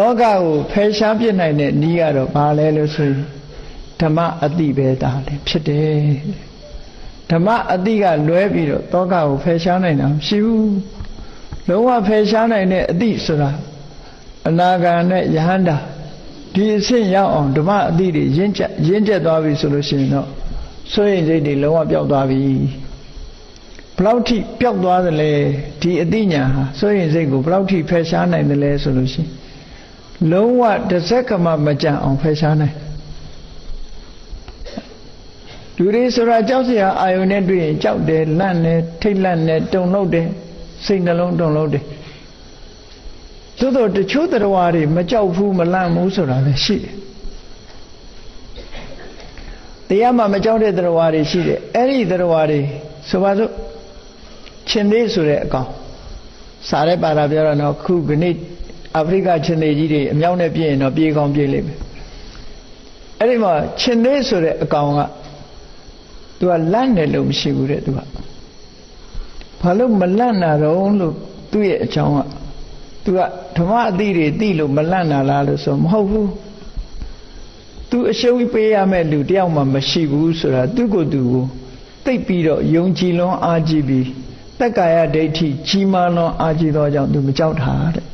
တောကကိုဖယ်ရှားပြစ်နိုင်တဲ့ဤကတော့ဘာလဲလို့ဆိုရင်ဓမ္မအတိပဲဒါလည်းဖြစ်တယ်ဓမ္မအတိကလွဲပြီးတော့တောကကိုဖယ်ရှားနိုင်တာမရှိဘူးလုံးဝဖယ်ရှားနိုင်တဲ့အတိဆိုတာအနာဂံနဲ့ယဟန္တာဒီအဆင့်ရောက်အောင်ဓမ္မအတိတွေရင့်ကျက်ရင့်ကျက်သွားပြီဆိုလို့ရှိရင်တော့ဆိုရင်စိတ်တွေလုံးဝပျောက်သွားပြီဘလောက်ထိပျောက်သွားသလဲဒီအတိညာဟာဆိုရင်စိတ်ကိုဘလောက်ထိဖယ်ရှားနိုင်တယ်လဲဆိုလို့ရှိရင် လုံးဝတစ်စက္ကမှမကြံအောင်ဖယ်ရှားနိုင်လူတွေဆိုတာကြောက်စရာအာယုန်နဲ့တွေ့ရင်ကြောက်တယ်လန့်တယ်ထိတ်လန့်တယ်တုန်လှုပ်တယ်စိတ်နှလုံးတုန်လှုပ်တယ်သို့တော့တချို့တရားတွေမကြောက်ဘူးမလန့်ဘူးဆိုတာလည်းရှိတယ်တရားမှမကြောက်တဲ့တရားတွေရှိတယ်အဲ့ဒီတရားတွေဆိုပါစို့ရှင်သေးဆိုတဲ့အကောင်စားရဲပါတာပြောတော့နော်ခုကနေ့ အာဖရိကချင်းသေးကြီးတွေအမြောက်နဲ့ပြည့်ရင်တော့ပြေးကောင်းပြေးလိမ့်မယ်အဲ့ဒီမှာချင်းသေးဆိုတဲ့အကောင်ကသူကလန့်တယ်လို့မရှိဘူးတဲ့သူကဘာလို့မလန့်တာတော့လို့သူ့ရဲ့အကြောင်းကသူကဓမ္မအတိတွေသိလို့မလန့်တာလားလို့ဆိုမဟုတ်ဘူးသူအရှုံးပေးရမဲ့လူတယောက်မှမရှိဘူးဆိုတာသူကိုယ်သူကိုသိပြီးတော့ယုံကြည်လွန်အားကြည့်ပြီးတက္ကာယဒိဋ္ဌိကြီးမားလွန်အားကြည့်သောကြောင့်သူမကြောက်တာတဲ့